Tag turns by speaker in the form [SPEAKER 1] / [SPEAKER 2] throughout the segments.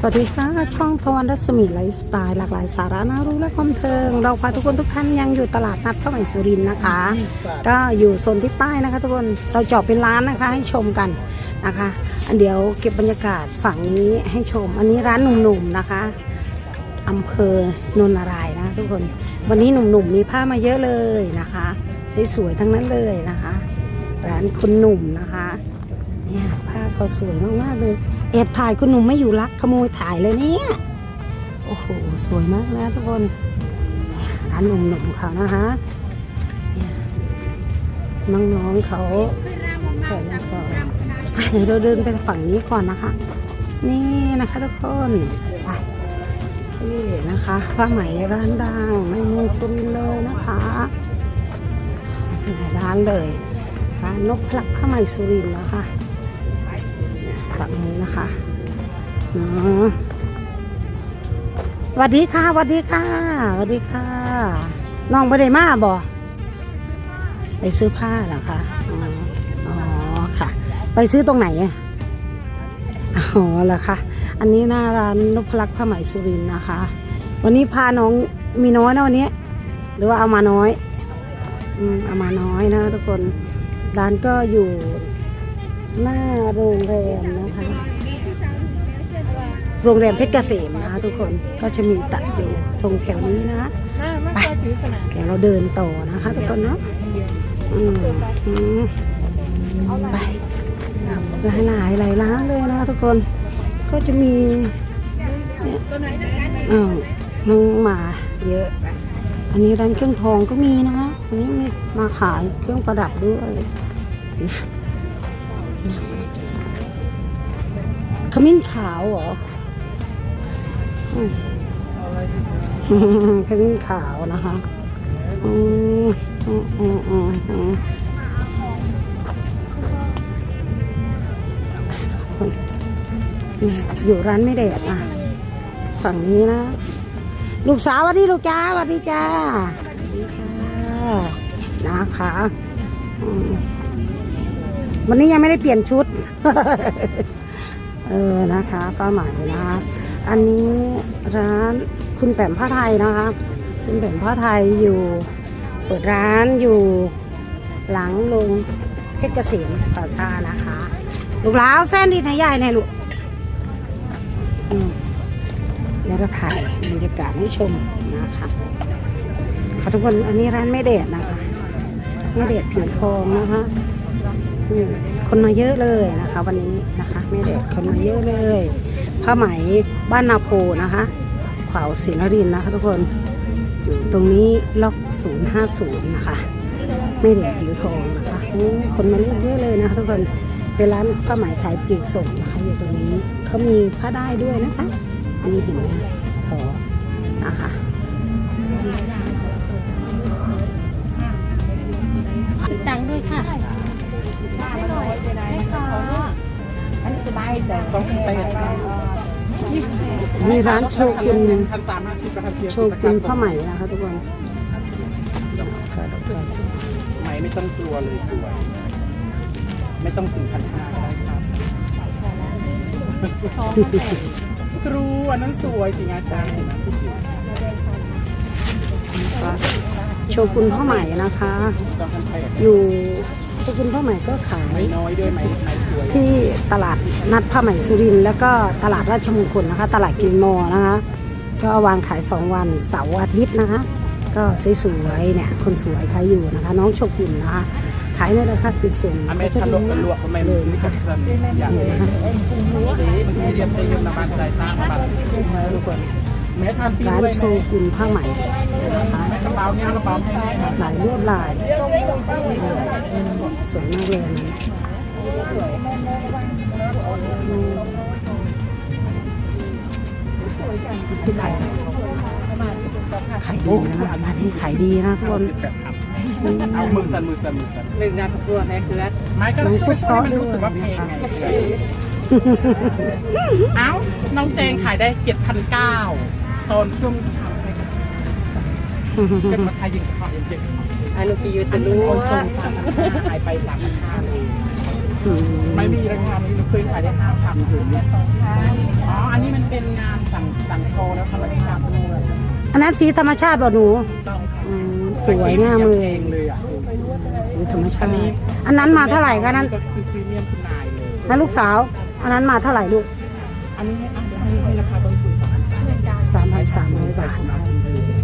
[SPEAKER 1] สวัสดีค่ะ ช่องทวันรัศมีไลฟ์สไตล์หลากหลายสาระน่ารู้และความบันเทิง เราพาทุกคนทุกท่านยังอยู่ตลาดนัดพระใหม่สุรินทร์นะคะ ก็อยู่โซนที่ใต้นะคะทุกคนเราเจาะเป็นร้านนะคะให้ชมกันนะคะอันเดี๋ยวเก็บบรรยากาศฝั่งนี้ให้ชม อันนี้ร้านหนุ่มๆนะคะอำเภอนนทนารายณ์นะคะทุกคนวันนี้หนุ่มๆมีผ้ามาเยอะเลยนะคะสวยๆทั้งนั้นเลยนะคะ ร้านคุณหนุ่มนะคะเนี่ยผ้า เขาสวยมากๆเลยแอบถ่ายคุณหนุ่มไม่อยู่รักขโมยถ่ายเลยเนี่ยโอ้โหสวยมากนะทุกคนร้านหนุ่มๆเขานะคะนี่ยน้องๆเขาแข่งก่อนเดี๋ยวเราเดินไปฝั่งนี้ก่อนนะคะ นี่นะคะทุกคนไปนี่นะคะผ้าไหมร้านดังในเมืองสุรินทร์เลยนะคะหลายร้านเลยร้านนกพลักผ้าไหมสุรินทร์นะคะ ฝั่งนี้นะคะอ๋อสวัสดีค่ะสวัสดีค่ะสวัสดีค่ะ น้องไปได้มาบ่ไปซื้อผ้าเหรอคะอ๋อค่ะ ไปซื้อตรงไหนอะอ๋อเหรอคะอันนี้หน้าร้านนพลักษ์ผ้าไหมสุรินนะคะ วันนี้พาน้องมีน้อยนะวันนี้ หรือว่าเอามาน้อย อืมเอามาน้อยนะทุกคน ร้านก็อยู่ หน้าโรงแรมนะคะ โรงแรมเพชรเกษมนะคะทุกคนก็จะมีตัดอยู่ตรงแถวนี้นะ
[SPEAKER 2] ไป
[SPEAKER 1] เดี๋ยวเราเดินต่อนะคะทุกคนเนาะอืมไปหลายหลายหลายร้านเลยนะคะทุกคนก็จะมีเนี่ยเออน้องหมาเยอะ อันนี้ร้านเครื่องทองก็มีนะคะอันนี้มีมาขายเครื่องประดับด้วยนะ ขมิ้นขาวเหรออืมขมิ้นขาวนะคะอืมอืมอืมอืมอืมอยู่ร้านไม่แดดอะ ฝั่งนี้นะ ลูกสาวสวัสดีลูกจ้าสวัสดีจ้าสวัสดีจ้านะคะ วันนี้ยังไม่ได้เปลี่ยนชุด เออนะคะป้าหมายนะคะอันนี้ร้านคุณแปมผ้าไทยนะคะ คุณแปมผ้าไทยอยู่เปิดร้านอยู่หลังโรงเพชรเกษมปราซานะคะ ลูกหลาวเส้นดีนายใหญ่ในลูกเดี๋ยวเราถ่ายบรรยากาศให้ชมนะคะค่ะทุกคนอันนี้ร้านไม่เดดนะคะไม่เดดผิวทองนะคะ คนมาเยอะเลยนะคะ วันนี้นะคะแม่เด็กคนมาเยอะเลยผ้าไหมบ้านนาโพนะคะขวาวศรีนรินนะคะ ทุกคนอยู่ตรงนี้ล็อก 050 นะคะแม่เด็กผิวทองนะคะคนมาเลือกเยอะเลยนะคะทุกคนเป็นร้านผ้าไหมขายปลีกส่งนะคะ อยู่ตรงนี้เขามีผ้าได้ด้วยนะคะ อันนี้เห็นไหมทอนะคะ
[SPEAKER 2] ตังด้วยค่ะ นนี้สบายแต่
[SPEAKER 3] สองแปด
[SPEAKER 1] นี่ร้านโชกุน
[SPEAKER 3] พันสามห้าสิบกับพันเทีย
[SPEAKER 1] โชกุนผ้าไหมนะคะทุกคน
[SPEAKER 3] ไหมไม่ต้องกลัวเลยสวย ไม่ต้องถึงพันห้าก็ได้ครับครูอันนั้นสวยสิงาช้างสินะทุกอย่าง
[SPEAKER 1] โชกุนผ้าไหมนะคะ
[SPEAKER 3] สองพันแปด
[SPEAKER 1] อยู่ โชกุนผ้าไหมก็ขาย
[SPEAKER 3] ไหมน้อยด้วยไหมไหมสวย
[SPEAKER 1] ที่ตลาดนัดผ้าไหมสุรินทร์แล้วก็ตลาดราชมงคลนะคะ ตลาดกินมอนะคะ ก็วางขาย 2 วันเสาร์อาทิตย์นะคะ ก็สวยๆเนี่ยคนสวยขายอยู่นะคะ น้องโชกุนนะคะขายในราคาปิดส่ง
[SPEAKER 3] อเมริกันลวกกันลวกทำไม
[SPEAKER 1] เล
[SPEAKER 3] เลย
[SPEAKER 1] ย
[SPEAKER 3] นี่
[SPEAKER 1] นะ
[SPEAKER 3] ก็
[SPEAKER 1] คะ
[SPEAKER 3] สั่นอย่างนี้มันเรียนไปยนต์บานใจตาบานทุกคน แม้ทานปี
[SPEAKER 1] ร้าน
[SPEAKER 3] ด้วย
[SPEAKER 1] โชกุนผ้าไหมนะคะ
[SPEAKER 3] แม่กระเป๋าเนี่ยกระเป๋าให้แม่ครับ
[SPEAKER 1] หลายลวดลายสวยมากเลยอันนี้อืมที่ขายขายดีนะร้านนี้ขายดีนะทุกคน
[SPEAKER 3] เอามือสั่นมือสั่นมือสั่น
[SPEAKER 2] หนึ่งนาทีตัวแม่คือ
[SPEAKER 3] ไม้ก็
[SPEAKER 1] น้องพูดเพราะ
[SPEAKER 3] มัน
[SPEAKER 1] ด้ว
[SPEAKER 3] รู้สึกว่าเพลงไงเอ้า น้องเจงขายได้เจ็ดพันเก้า ตอนช่วงเป็นมาไทยยิงขอยังเจ็ด
[SPEAKER 2] อนุกิยุต
[SPEAKER 3] อันนี้
[SPEAKER 2] รู้
[SPEAKER 3] คนส่งสามพันห้ายไปสามพันห้าเลยไม่มีราคานี้เราเคยขายได้ห้าพันถึงสองพันอ๋ออันนี้มันเป็นงานสั่งสั่งโทรแล้วทำราคาตัว
[SPEAKER 1] อันนั้นสีธรรมชาติป่ะหนู
[SPEAKER 3] อื
[SPEAKER 1] มสวยงามเลย
[SPEAKER 3] เองเลยอะ
[SPEAKER 1] สีธรรมชาติอันนั้นมาเท่าไหร่กันนั้น
[SPEAKER 3] ก็คือพรีเมียมคุณนายเลย
[SPEAKER 1] นะลูกสาว อันนั้นมาเท่าไหร่ลูก
[SPEAKER 3] อันนี้ให้อะเดี๋ยวให้ให้ราคาต้นทุนสอง สาม
[SPEAKER 1] 3,300 บาท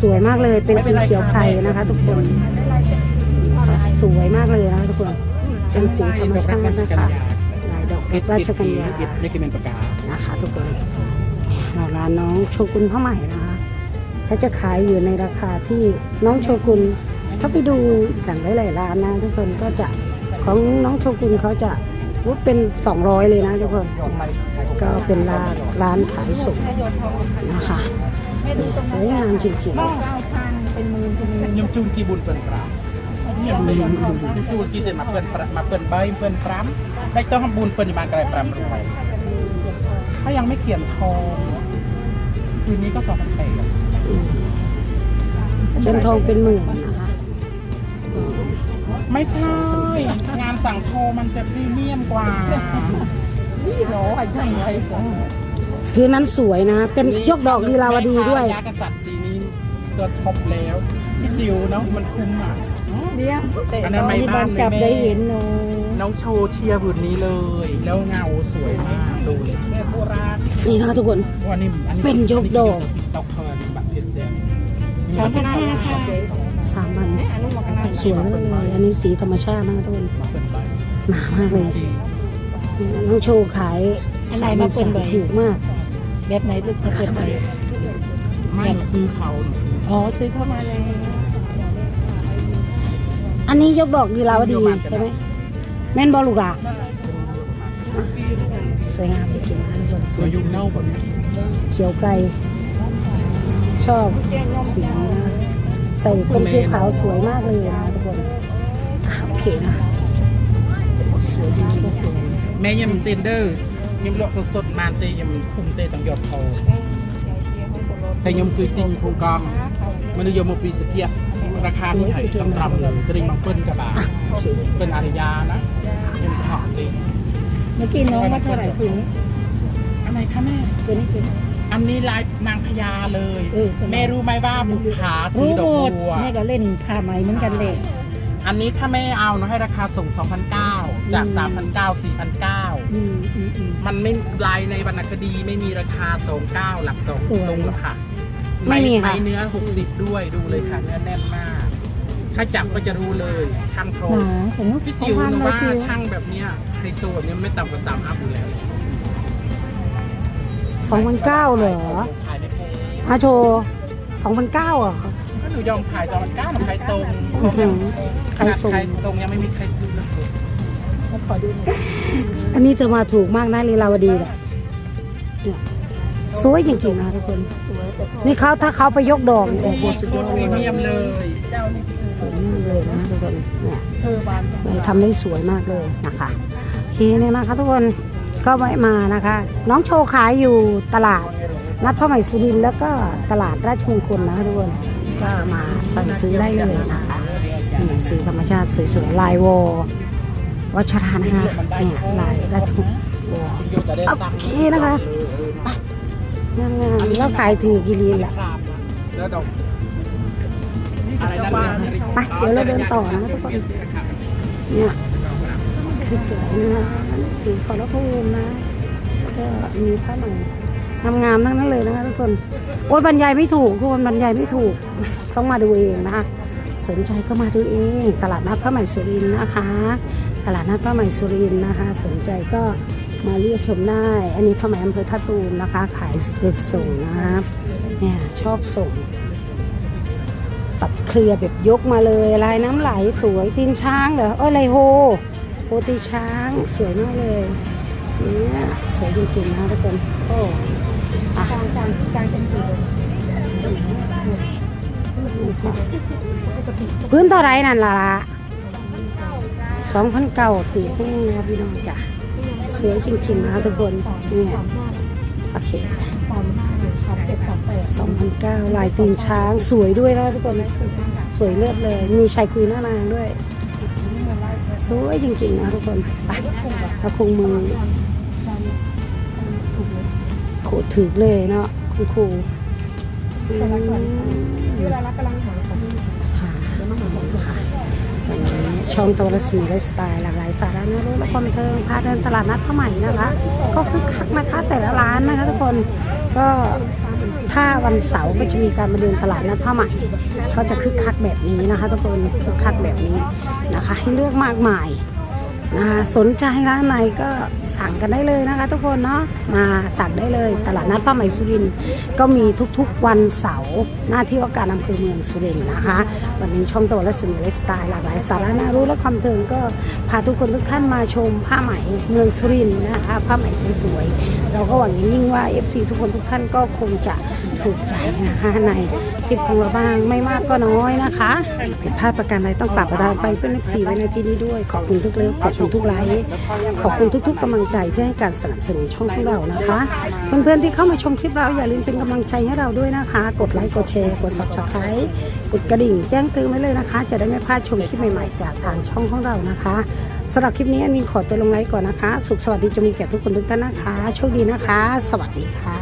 [SPEAKER 1] สวยมากเลยเป็นสีเขียวไข่นะคะ ทุกคน สวยมากเลยนะคะทุกคน เป็นสีธรรมชาตินะคะลายดอกราชกัญญา
[SPEAKER 3] นี่คือเป็นปากกา
[SPEAKER 1] นะคะ ทุกคนเราร้านน้องโชกุนผ้าใหม่นะคะเขาจะขายอยู่ในราคาที่น้องโชกุนเขาไปดูอย่างหลายๆร้านนะ ทุกคนก็จะของน้องโชกุนเขาจะวุฒเป็น 200 เลยนะทุกคน ก็เป็นร้านร้านขายส่งนะคะ สวยงามจริง
[SPEAKER 2] เก้าพันเป็นหมื่นเป็นหมื่น
[SPEAKER 3] ยมจุงกีบุญเปิ้นปรามยมจุงกีเดมาเปิ้นปรามมาเปิ้นใบเปิ้นปรามได้ต้องทำบุญเปิ้นบานกระไรปรามรวยถ้ายังไม่เขียนทองคืนนี้ก็สองพันแปด
[SPEAKER 1] ๆอืมเชนทองเป็นหมื่นนะคะ
[SPEAKER 3] ไม่ใช่ งานสั่งโทรมันจะพรีเมียมกว่า
[SPEAKER 2] นี่เหรอไอ้ช่างไอ้ของ
[SPEAKER 1] พื้นนั้นสวยนะ เป็นยกดอกลีลาวดีด้วย
[SPEAKER 3] ยากษัตริย์สีนี้ตัวท็อปแล้วพี่จิวเนาะมันคุ้มอะ
[SPEAKER 2] เลี้ยงแต่
[SPEAKER 3] อันนั้นไม่บ้าน
[SPEAKER 1] จับ
[SPEAKER 3] ไม่
[SPEAKER 1] ได้
[SPEAKER 3] แม่
[SPEAKER 1] เห็นเนอะ
[SPEAKER 3] น้องโชว์เชียร์บุญนี้เลย แล้วเงาสวยมากดูเลยแม่โบราณ
[SPEAKER 1] นี่นะคะทุกคน
[SPEAKER 3] วันนี้อันนี้
[SPEAKER 1] เป็นยกดอก
[SPEAKER 3] ตอกเพลินแบบเด็ดๆ
[SPEAKER 2] สองพันห้าค่ะ
[SPEAKER 1] สามพัน
[SPEAKER 2] อนุโมทนา
[SPEAKER 1] สวยมากเลย อันนี้สีธรรมชาตินะคะทุกคน
[SPEAKER 3] เปิดใบ
[SPEAKER 1] หนามากเลย
[SPEAKER 3] ดี
[SPEAKER 1] น้องโชว์ขายสามพันสามถูกมาก
[SPEAKER 2] แบบไหนลูกจะเปิดไหน
[SPEAKER 3] ไม่หนูซื้อเขาหนูซื้อ
[SPEAKER 2] อ๋อซื้อเข้ามาเลย
[SPEAKER 1] อันนี้ยกดอกลีลาวดีใช่ไหมแม่นบอลูกหละสวยงามจริงๆนะทุกคนส
[SPEAKER 3] ตัววยยุ่งเน่าแบบนี้
[SPEAKER 1] เขียวไกล ชอบสีนี้นะใส่เป็นผิวขาวสวยมากเลยนะทุกคนอะโอเคนะสวยจริงๆสวย
[SPEAKER 3] แม่ยังเต้นเด้อยั งลวกสดๆมาเตยังคุ้มเตต้องหยอดเขาแต่ยมคือจริงโครงกองมันยมมาปีสเกียราคาที่ไหนต้องรำเลยตริงบางเปิ้นกระบา
[SPEAKER 1] โอเค
[SPEAKER 3] เป็นอารยานะยังหอมดี
[SPEAKER 2] เมื่อกี้น้องว่าเท่าไหร่คืนนี้
[SPEAKER 3] อะไรคะแม่
[SPEAKER 2] คืนนี้คืน
[SPEAKER 3] อันนี้ลายนางพญาเลย
[SPEAKER 2] เออ
[SPEAKER 3] แม่รู้ไหมว่าบุกผาถื
[SPEAKER 2] รู้
[SPEAKER 3] อดอ
[SPEAKER 2] ห
[SPEAKER 3] ก
[SPEAKER 2] มด
[SPEAKER 3] บัว
[SPEAKER 2] แม่ก็เล่นผ้าไหมเหมือนกันเลย
[SPEAKER 3] อันนี้ถ้าแม่เอาเนาะให้ราคาส่ง2,009จาก3,009 4,009
[SPEAKER 2] อืมอืมอืม
[SPEAKER 3] มันไม่ลายในวรรณคดีไม่มีราคา29หลักสอง
[SPEAKER 2] สวย
[SPEAKER 3] ลงแล้วค่ะ
[SPEAKER 1] ไม่มีค่ะ
[SPEAKER 3] ไเนื้อ60ด้วยดูเลยค่ะ เนื้อแน่นมาก ถ้าจับก็จะรู้เลยช่างโคร
[SPEAKER 2] หนาผม
[SPEAKER 3] พี่จิ๋วหนูว่าช่างแบบเนี้ยไฮโซแบบเนี้ยไม่ต่ำกว่า3อัพอยู่แล้ว
[SPEAKER 1] สองพันเก้าเหรอ
[SPEAKER 3] ขายไม่แพง
[SPEAKER 1] อาโชว์สองพันเก้าอะ
[SPEAKER 3] ก็ หนูยอมขายตอนมันก้าหนูขายทรง
[SPEAKER 1] อื้อหือ
[SPEAKER 3] ขนาด
[SPEAKER 1] ขายทรง
[SPEAKER 3] ขายทรงยังไม่มีใครซื้อเลย
[SPEAKER 2] ขอดูหน่อย
[SPEAKER 1] อันนี้เธอมาถูกมากนะลีลาวดีเนี่ยเนี่ยสวยจริงๆนะทุกคน
[SPEAKER 2] สวยแต่พอ
[SPEAKER 1] นี่เขาถ้าเขาไปยกดอกเนี่ยโอ้โหสุดยอด
[SPEAKER 3] พ
[SPEAKER 1] เล
[SPEAKER 3] รี
[SPEAKER 1] ย
[SPEAKER 3] เมียมเลย
[SPEAKER 2] เจ้านี่
[SPEAKER 1] สวยมากเลยนะทุกคนเนี่ย
[SPEAKER 2] เธอบานจัง
[SPEAKER 1] เลยทำได้สวยมากเลยนะคะโอเคเนี่ยนะคะทุกคนก็แวะมานะคะ น้องโชว์ขายอยู่ตลาดนัดพระใหม่สุรินทร์แล้วก็ตลาดราชมงคลนะคะทุกคน ก็มาสั่งซื้อได้เลยนะคะนี่สีธรรมชาติสวยๆลายวอวัชรานะคะเนี่ยลายราชมงคลวอ
[SPEAKER 3] โยจะได้
[SPEAKER 1] โอเคนะคะงามๆแล้วขายถือกี่ลีนแหละ
[SPEAKER 3] ครามนะไป
[SPEAKER 1] เดี๋ยวเราเดินต่อนะทุกคนเนี่ยคือสวยนะสีขอรภูมินะแล้วก็มีผ้าไหมง งามๆทั้งนั้นเลยนะคะทุกคน โอ้ยบรรยายไม่ถูกทุกคนบรรยายไม่ถูก ต้องมาดูเองนะคะ สนใจก็มาดูเอง ตลาดนัดพระใหม่สุรินนะคะ ตลาดนัดพระใหม่สุรินนะคะ สนใจก็มาเรียกชมได้ อันนี้พระใหม่อำเภอท่าตูมนะคะ ขายเด็ดส่งนะครับเนี่ยชอบส่ง ตัดเคลียร์แบบยกมาเลยลายน้ำไหลสวยตีนช้างเหรอเอ้ยลายโฮโฮตีช้างสวยมากเลยเนี่ยสวยจริงๆนะทุกคนโอ้ พื้นเท่าไรนั่นล่ะละสองพันเก้าถือให้นะพี่น้องจ้ะสวยจริงๆนะทุกคนเนี่ยโอเค
[SPEAKER 2] สามห้าหนึ่งเจ็ดสามแปด
[SPEAKER 1] สองพันเก้าลายตีนช้างสวยด้วยนะทุกคนสวยเลือดเลย มีชายคุยหน้านางด้วย สวยจริงๆนะทุกคนไปแล้วคงมือ ขูดถือเลยเนาะคุณครูอื
[SPEAKER 2] แต่ละส่วน
[SPEAKER 1] ม
[SPEAKER 2] เวลารับกำลังหาของ
[SPEAKER 1] ค่ะ
[SPEAKER 2] เดี๋ยวมาหาของ
[SPEAKER 1] ค่ะวันนี้ช่องตวรัศมีไลฟ์สไตล์หลากหลายสาระน่ารู้และความบันเทิงพาเดินตลาดนัดผ้าไหม่นะคะ ก็คึกคักนะคะแต่ละร้านนะคะทุกคนก็ถ้าวันเสาร์ก็จะมีการมาเดินตลาดนัดผ้าไหมเขาจะคึกคักแบบนี้นะคะทุกคนคึกคักแบบนี้นะคะ ให้เลือกมากมาย นะคะสนใจร้านไหนก็สั่งกันได้เลยนะคะ ทุกคนเนาะมาสั่งได้เลย ตลาดนัดผ้าไหมสุรินทร์ก็มีทุกๆวันเสาร์หน้าที่ว่าการอำเภอเมืองสุรินทร์นะคะ วันนี้ช่องโตและสมีไลฟ์สไตล์หลากหลายสาระน่ารู้และความเทิงก็พาทุกคนทุกท่านมาชมผ้าไหมเมืองสุรินทร์นะคะผ้าไหมสวยๆเราก็หวังอย่างยิ่งว่า FC ทุกคนทุกท่านก็คงจะ ถูกใจนะคะในคลิปของเราบ้างไม่มากก็น้อยนะคะผิดพลาดประการใดต้องกลับประดานไปเพื่อน FC ไว้ในที่นี้ด้วย ขอบคุณทุกเลิฟขอบคุณทุกไลค์ขอบคุณทุก ๆกำลังใจที่ให้การสนับสนุนช่องของเรานะคะ เพื่อนๆที่เข้ามาชมคลิปเราอย่าลืมเป็นกำลังใจให้เราด้วยนะคะ กดไลค์กดแชร์กด subscribe กดกระดิ่งแจ้งเตือนไว้เลยนะคะ จะได้ไม่พลาดชมคลิปใหม่ๆจากทางช่องของเรานะคะสำหรับคลิปนี้อันมีขอตัวลงไลค์ก่อนนะคะ สุขสวัสดีจะมีแก่ทุกคนทุกท่านนะคะ โชคดีนะคะ สวัสดีค่ะ